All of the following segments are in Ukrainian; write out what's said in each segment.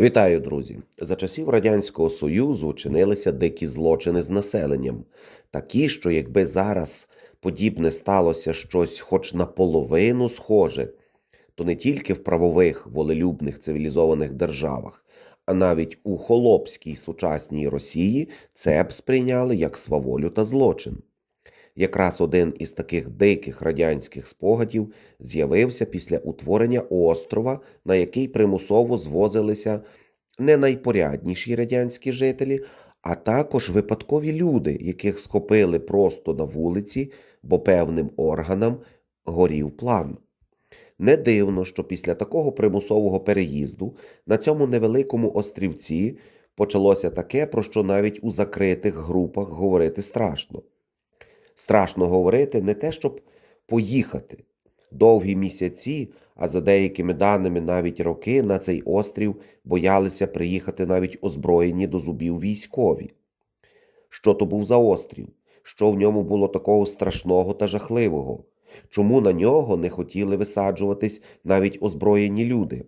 Вітаю, друзі! За часів Радянського Союзу чинилися дикі злочини з населенням, такі, що якби зараз подібне сталося щось хоч наполовину схоже, то не тільки в правових волелюбних цивілізованих державах, а навіть у холопській сучасній Росії це б сприйняли як сваволю та злочин. Якраз один із таких диких радянських спогадів з'явився після утворення острова, на який примусово звозилися не найпорядніші радянські жителі, а також випадкові люди, яких схопили просто на вулиці, бо певним органам горів план. Не дивно, що після такого примусового переїзду на цьому невеликому острівці почалося таке, про що навіть у закритих групах говорити страшно. Страшно говорити не те, щоб поїхати. Довгі місяці, а за деякими даними навіть роки, на цей острів боялися приїхати навіть озброєні до зубів військові. Що то був за острів? Що в ньому було такого страшного та жахливого? Чому на нього не хотіли висаджуватись навіть озброєні люди?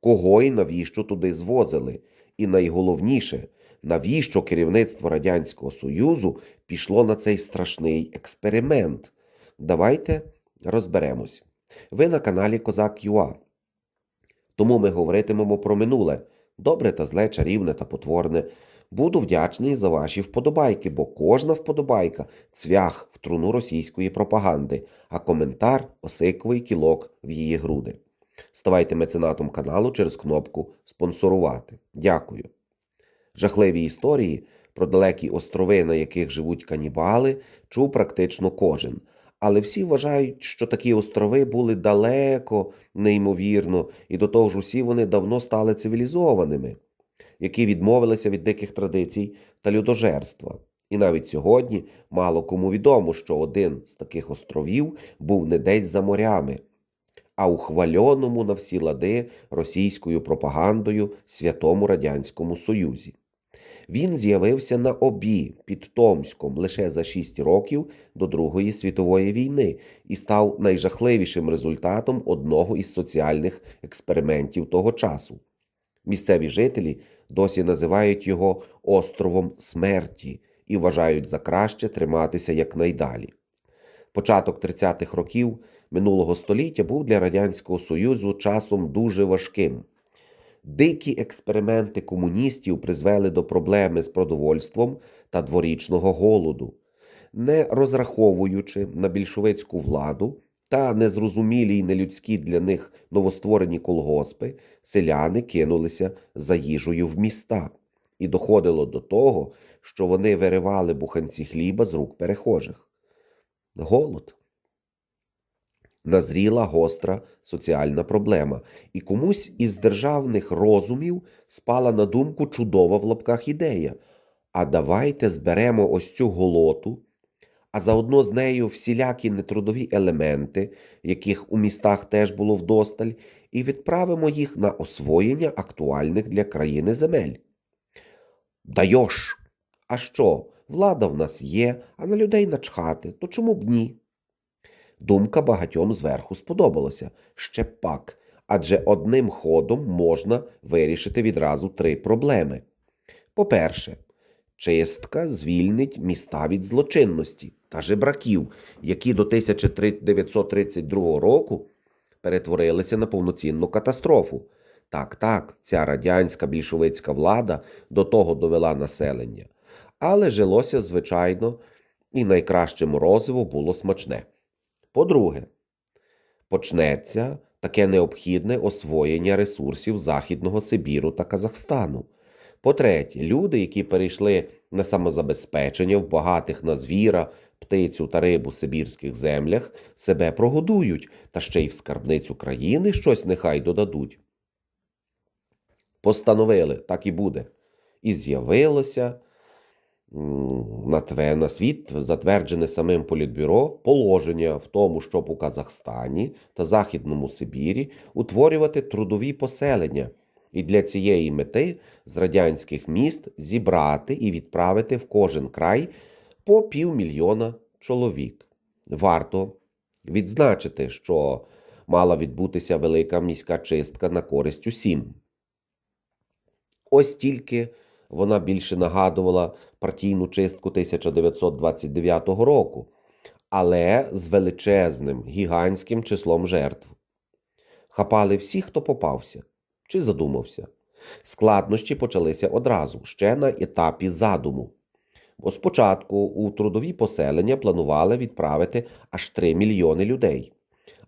Кого і навіщо туди звозили? І найголовніше, навіщо керівництво Радянського Союзу пішло на цей страшний експеримент? Давайте розберемось. Ви на каналі Козак ЮА. Тому ми говоритимемо про минуле добре та зле, чарівне та потворне. Буду вдячний за ваші вподобайки, бо кожна вподобайка цвях в труну російської пропаганди, а коментар осиковий кілок в її груди. Ставайте меценатом каналу через кнопку Спонсорувати. Дякую. Жахливі історії про далекі острови, на яких живуть канібали, чув практично кожен. Але всі вважають, що такі острови були далеко, неймовірно, і до того ж усі вони давно стали цивілізованими, які відмовилися від диких традицій та людожерства. І навіть сьогодні мало кому відомо, що один з таких островів був не десь за морями, а у хвальоному на всі лади російською пропагандою святому Радянському Союзі. Він з'явився на обі під Томськом лише за 6 років до Другої світової війни і став найжахливішим результатом одного із соціальних експериментів того часу. Місцеві жителі досі називають його островом смерті і вважають за краще триматися якнайдалі. Початок 30-х років минулого століття був для Радянського Союзу часом дуже важким. Дикі експерименти комуністів призвели до проблеми з продовольством та дворічного голоду. Не розраховуючи на більшовицьку владу та незрозумілі й нелюдські для них новостворені колгоспи, селяни кинулися за їжею в міста, і доходило до того, що вони виривали буханці хліба з рук перехожих. Голод назріла гостра соціальна проблема, і комусь із державних розумів спала на думку чудова в лапках ідея. А давайте зберемо ось цю голоту, а заодно з нею всілякі нетрудові елементи, яких у містах теж було вдосталь, і відправимо їх на освоєння актуальних для країни земель. Дайош! А що? Влада в нас є, а на людей начхати, то чому б ні? Думка багатьом зверху сподобалася ще пак, адже одним ходом можна вирішити відразу три проблеми. По-перше, чистка звільнить міста від злочинності та жебраків, які до 1932 року перетворилися на повноцінну катастрофу. Так, так, ця радянська більшовицька влада до того довела населення, але жилося, звичайно, і найкраще морозиво було смачне. По-друге, почнеться таке необхідне освоєння ресурсів Західного Сибіру та Казахстану. По-третє, люди, які перейшли на самозабезпечення в багатих на звіра, птицю та рибу сибірських землях, себе прогодують, та ще й в скарбницю країни щось нехай додадуть. Постановили, так і буде. І з'явилося на тве, на світ затверджене самим Політбюро положення в тому, щоб у Казахстані та Західному Сибірі утворювати трудові поселення, і для цієї мети з радянських міст зібрати і відправити в кожен край по півмільйона чоловік. Варто відзначити, що мала відбутися велика міська чистка на користь усім. Ось тільки вона більше нагадувала партійну чистку 1929 року, але з величезним гігантським числом жертв. Хапали всіх, хто попався чи задумався. Складнощі почалися одразу, ще на етапі задуму. Бо спочатку у трудові поселення планували відправити аж 3 мільйони людей.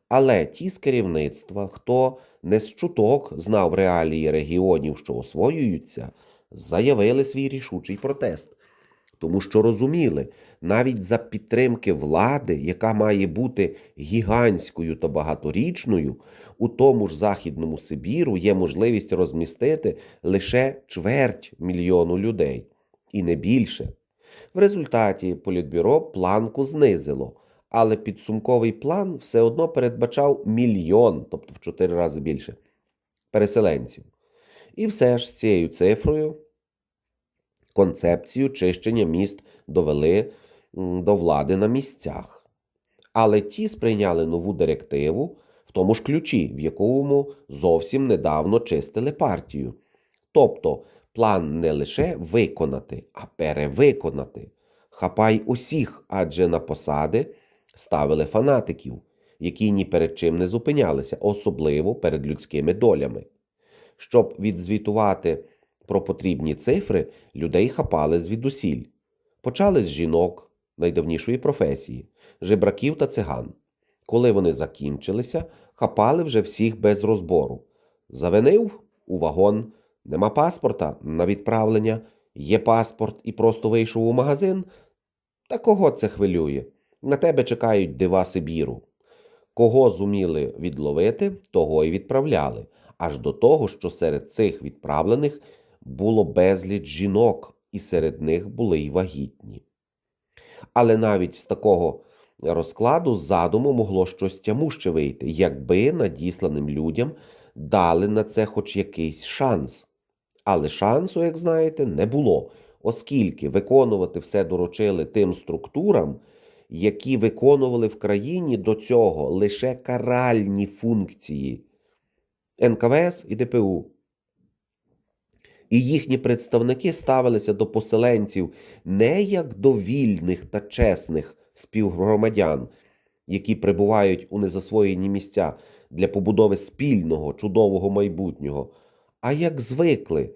Але ті з керівництва, хто не з чуток знав реалії регіонів, що освоюються, заявили свій рішучий протест, тому що розуміли, навіть за підтримки влади, яка має бути гігантською та багаторічною, у тому ж Західному Сибіру є можливість розмістити лише чверть мільйону людей, і не більше. В результаті Політбюро планку знизило, але підсумковий план все одно передбачав мільйон, тобто в чотири рази більше, переселенців. І все ж з цією цифрою концепцію чищення міст довели до влади на місцях. Але ті сприйняли нову директиву в тому ж ключі, в якому зовсім недавно чистили партію. Тобто план не лише виконати, а перевиконати. Хапай усіх, адже на посади ставили фанатиків, які ні перед чим не зупинялися, особливо перед людськими долями. Щоб відзвітувати про потрібні цифри, людей хапали звідусіль. Почали з жінок найдавнішої професії, жебраків та циган. Коли вони закінчилися, хапали вже всіх без розбору. Завинив у вагон, нема паспорта на відправлення, є паспорт і просто вийшов у магазин. Та кого це хвилює? На тебе чекають дива Сибіру. Кого зуміли відловити, того й відправляли, аж до того, що серед цих відправлених було безліч жінок, і серед них були й вагітні. Але навіть з такого розкладу задуму могло щось тямуще вийти, якби надісланим людям дали на це хоч якийсь шанс. Але шансу, як знаєте, не було, оскільки виконувати все доручили тим структурам, які виконували в країні до цього лише каральні функції НКВС і ДПУ. І їхні представники ставилися до поселенців не як до вільних та чесних співгромадян, які прибувають у незасвоєні місця для побудови спільного чудового майбутнього, а як звикли,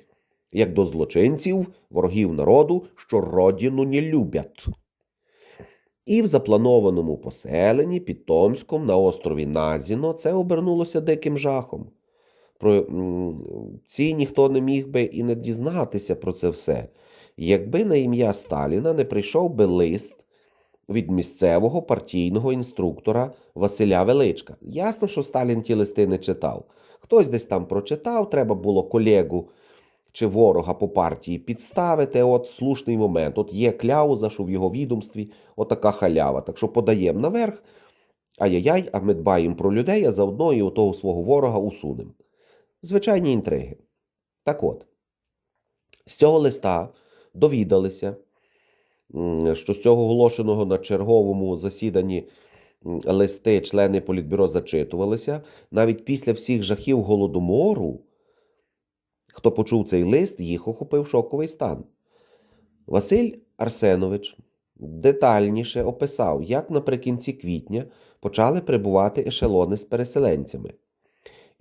як до злочинців, ворогів народу, що родину не люблять. І в запланованому поселенні під Томськом на острові Назіно це обернулося диким жахом. Про ці ніхто не міг би і не дізнатися про це все, якби на ім'я Сталіна не прийшов би лист від місцевого партійного інструктора Василя Величка. Ясно, що Сталін ті листи не читав. Хтось десь там прочитав, треба було колегу чи ворога по партії підставити. От слушний момент. От є кляуза, що в його відомстві отака халява. Так що подаємо наверх. Ай-яй-яй, а ми дбаємо про людей, а заодно і того свого ворога усунемо. Звичайні інтриги. Так от, з цього листа довідалися, що з цього оголошеного на черговому засіданні листи члени Політбюро зачитувалися. Навіть після всіх жахів голодомору, хто почув цей лист, їх охопив шоковий стан. Василь Арсенович детальніше описав, як наприкінці квітня почали прибувати ешелони з переселенцями.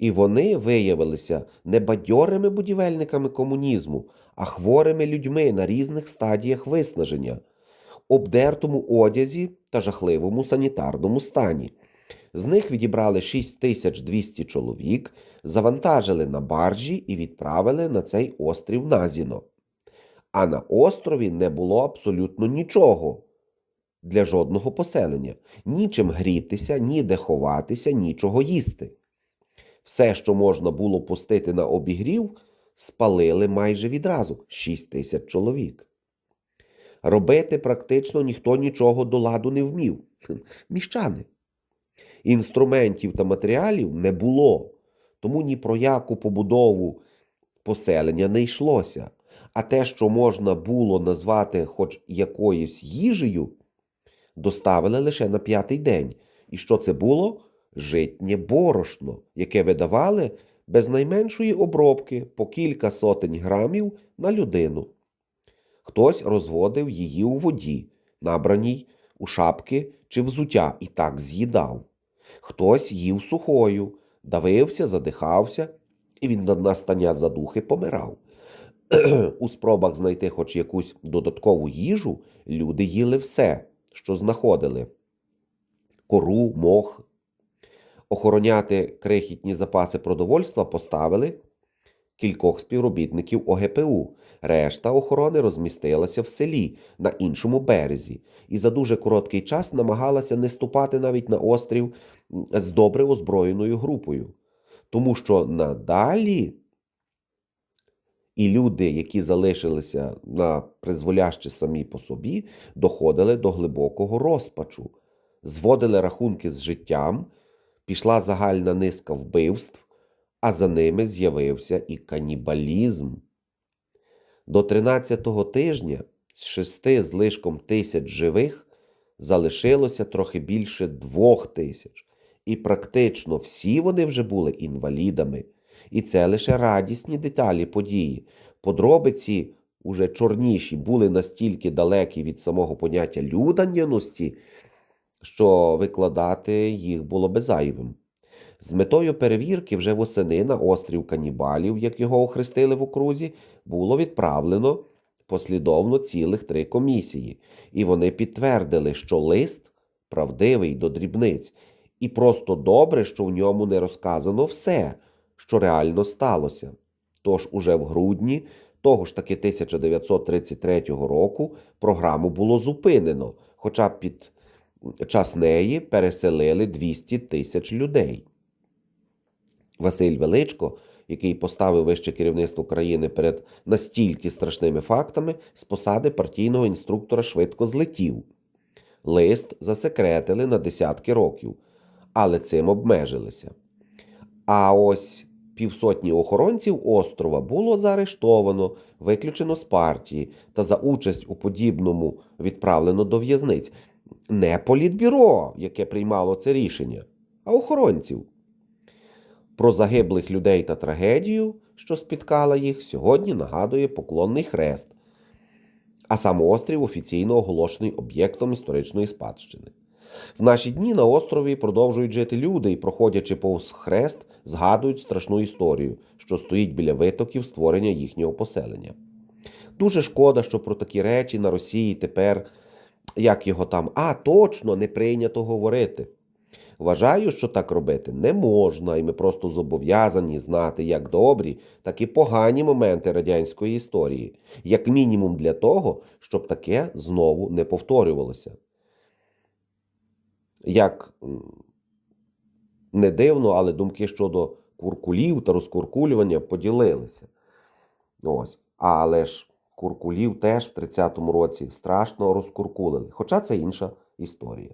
І вони виявилися не бадьорими будівельниками комунізму, а хворими людьми на різних стадіях виснаження, обдертому одязі та жахливому санітарному стані. З них відібрали 6200 чоловік, завантажили на баржі і відправили на цей острів Назіно. А на острові не було абсолютно нічого для жодного поселення, нічим грітися, ніде ховатися, нічого їсти. Все, що можна було пустити на обігрів, спалили майже відразу 6 тисяч чоловік. Робити практично ніхто нічого до ладу не вмів. Міщани. Інструментів та матеріалів не було, тому ні про яку побудову поселення не йшлося. А те, що можна було назвати хоч якоюсь їжею, доставили лише на п'ятий день. І що це було? Житнє борошно, яке видавали без найменшої обробки по кілька сотень грамів на людину. Хтось розводив її у воді, набраній у шапки чи взуття, і так з'їдав. Хтось їв сухою, давився, задихався, і від настання задухи помирав. У спробах знайти хоч якусь додаткову їжу люди їли все, що знаходили: кору, мох. Охороняти крихітні запаси продовольства поставили кількох співробітників ОГПУ. Решта охорони розмістилася в селі на іншому березі і за дуже короткий час намагалася не ступати навіть на острів з добре озброєною групою. Тому що надалі і люди, які залишилися на призволяще самі по собі, доходили до глибокого розпачу, зводили рахунки з життям, пішла загальна низка вбивств, а за ними з'явився і канібалізм. До 13-го тижня з шести з лишком тисяч живих залишилося трохи більше двох тисяч, і практично всі вони вже були інвалідами. І це лише радісні деталі події. Подробиці, уже чорніші, були настільки далекі від самого поняття люданєності, що викладати їх було би зайвим. З метою перевірки вже восени на острів канібалів, як його охрестили в окрузі, було відправлено послідовно цілих три комісії, і вони підтвердили, що лист правдивий до дрібниць, і просто добре, що в ньому не розказано все, що реально сталося. Тож уже в грудні того ж таки 1933 року програму було зупинено, хоча під час неї переселили 200 тисяч людей. Василь Величко, який поставив вище керівництво країни перед настільки страшними фактами, з посади партійного інструктора швидко злетів. Лист засекретили на десятки років, але цим обмежилися. А ось півсотні охоронців острова було заарештовано, виключено з партії та за участь у подібному відправлено до в'язниць. Не політбюро, яке приймало це рішення, а охоронців. Про загиблих людей та трагедію, що спіткала їх, сьогодні нагадує поклонний хрест, а сам острів офіційно оголошений об'єктом історичної спадщини. В наші дні на острові продовжують жити люди і, проходячи повз хрест, згадують страшну історію, що стоїть біля витоків створення їхнього поселення. Дуже шкода, що про такі речі на Росії тепер, як його там, а точно не прийнято говорити. Вважаю, що так робити не можна, і ми просто зобов'язані знати як добрі, так і погані моменти радянської історії, як мінімум для того, щоб таке знову не повторювалося. Як не дивно, але думки щодо куркулів та розкуркулювання поділилися. Ось. Але ж куркулів теж в 30-му році страшно розкуркулили, хоча це інша історія.